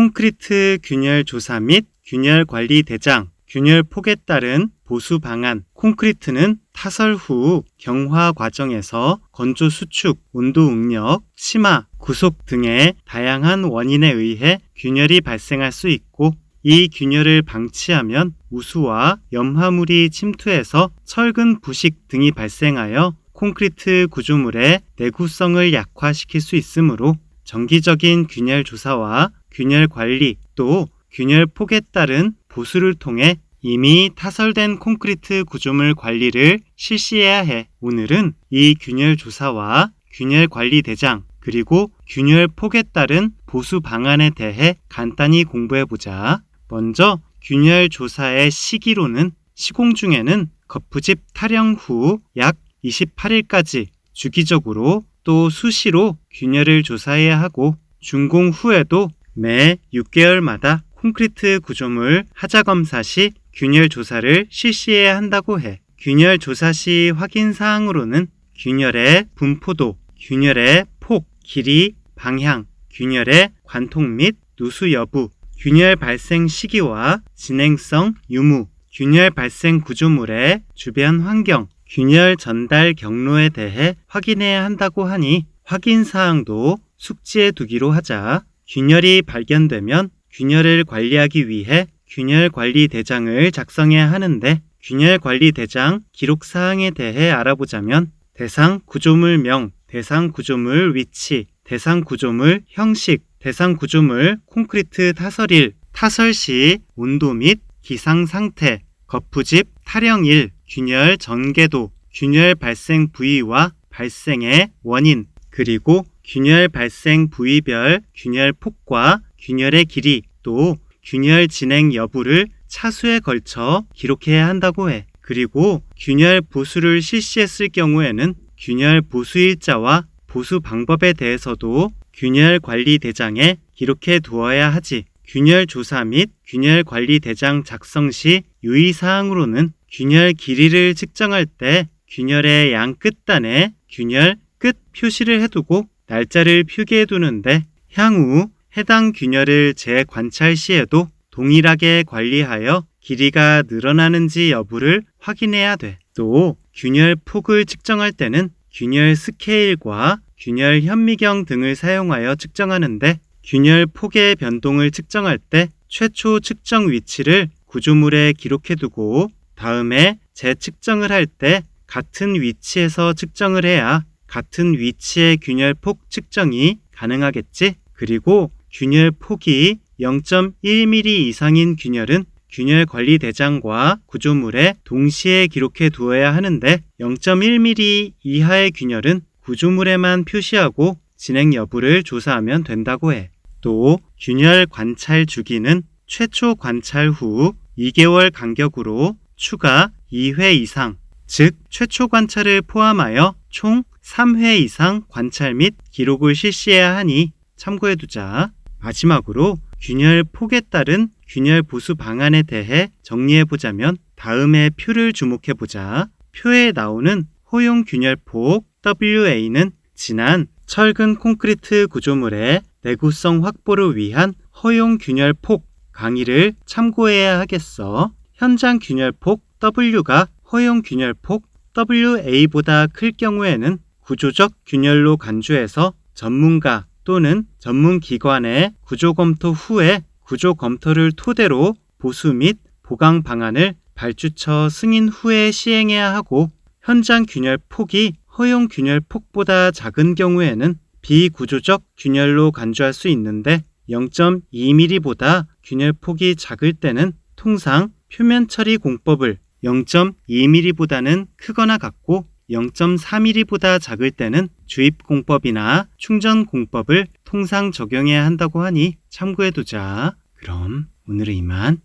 콘크리트 균열 조사 및 균열 관리 대장, 균열 폭에 따른 보수 방안, 콘크리트는 타설 후 경화 과정에서 건조 수축, 온도 응력, 심화, 구속 등의 다양한 원인에 의해 균열이 발생할 수 있고 이 균열을 방치하면 우수와 염화물이 침투해서 철근 부식 등이 발생하여 콘크리트 구조물의 내구성을 약화시킬 수 있으므로 정기적인 균열 조사와 균열 관리 또 균열 폭에 따른 보수를 통해 이미 타설된 콘크리트 구조물 관리를 실시해야 해. 오늘은 이 균열 조사와 균열 관리 대장 그리고 균열 폭에 따른 보수 방안에 대해 간단히 공부해 보자. 먼저 균열 조사의 시기로는 시공 중에는 거푸집 타령 후 약 28일까지 주기적으로 또 수시로 균열을 조사해야 하고 준공 후에도 매 6개월마다 콘크리트 구조물 하자 검사 시 균열 조사를 실시해야 한다고 해. 균열 조사 시 확인 사항으로는 균열의 분포도, 균열의 폭, 길이, 방향, 균열의 관통 및 누수 여부, 균열 발생 시기와 진행성, 유무, 균열 발생 구조물의 주변 환경, 균열 전달 경로에 대해 확인해야 한다고 하니 확인 사항도 숙지해 두기로 하자. 균열이 발견되면 균열을 관리하기 위해 균열 관리 대장을 작성해야 하는데 균열 관리 대장 기록 사항에 대해 알아보자면 대상 구조물명, 대상 구조물 위치, 대상 구조물 형식, 대상 구조물 콘크리트 타설일, 타설 시 온도 및 기상 상태, 거푸집 타령일, 균열 전개도, 균열 발생 부위와 발생의 원인, 그리고 균열 발생 부위별 균열 폭과 균열의 길이 또 균열 진행 여부를 차수에 걸쳐 기록해야 한다고 해. 그리고 균열 보수를 실시했을 경우에는 균열 보수 일자와 보수 방법에 대해서도 균열 관리 대장에 기록해 두어야 하지. 균열 조사 및 균열 관리 대장 작성 시 유의 사항으로는 균열 길이를 측정할 때 균열의 양 끝단에 균열 끝 표시를 해두고 날짜를 표기해 두는데 향후 해당 균열을 재관찰 시에도 동일하게 관리하여 길이가 늘어나는지 여부를 확인해야 돼. 또 균열 폭을 측정할 때는 균열 스케일과 균열 현미경 등을 사용하여 측정하는데 균열 폭의 변동을 측정할 때 최초 측정 위치를 구조물에 기록해 두고 다음에 재측정을 할 때 같은 위치에서 측정을 해야 같은 위치의 균열 폭 측정이 가능하겠지? 그리고 균열 폭이 0.1mm 이상인 균열은 균열 관리 대장과 구조물에 동시에 기록해 두어야 하는데 0.1mm 이하의 균열은 구조물에만 표시하고 진행 여부를 조사하면 된다고 해. 또 균열 관찰 주기는 최초 관찰 후 2개월 간격으로 추가 2회 이상, 즉 최초 관찰을 포함하여 총 3회 이상 관찰 및 기록을 실시해야 하니 참고해 두자. 마지막으로 균열 폭에 따른 균열 보수 방안에 대해 정리해 보자면 다음의 표를 주목해 보자. 표에 나오는 허용 균열 폭 WA는 지난 철근 콘크리트 구조물의 내구성 확보를 위한 허용 균열 폭 강의를 참고해야 하겠어. 현장 균열 폭 W가 허용 균열 폭 WA보다 클 경우에는 구조적 균열로 간주해서 전문가 또는 전문기관의 구조 검토 후에 구조 검토를 토대로 보수 및 보강 방안을 발주처 승인 후에 시행해야 하고 현장 균열 폭이 허용 균열 폭보다 작은 경우에는 비구조적 균열로 간주할 수 있는데 0.2mm보다 균열 폭이 작을 때는 통상 표면 처리 공법을 0.2mm보다는 크거나 같고 0.4mm보다 작을 때는 주입 공법이나 충전 공법을 통상 적용해야 한다고 하니 참고해 두자. 그럼 오늘은 이만.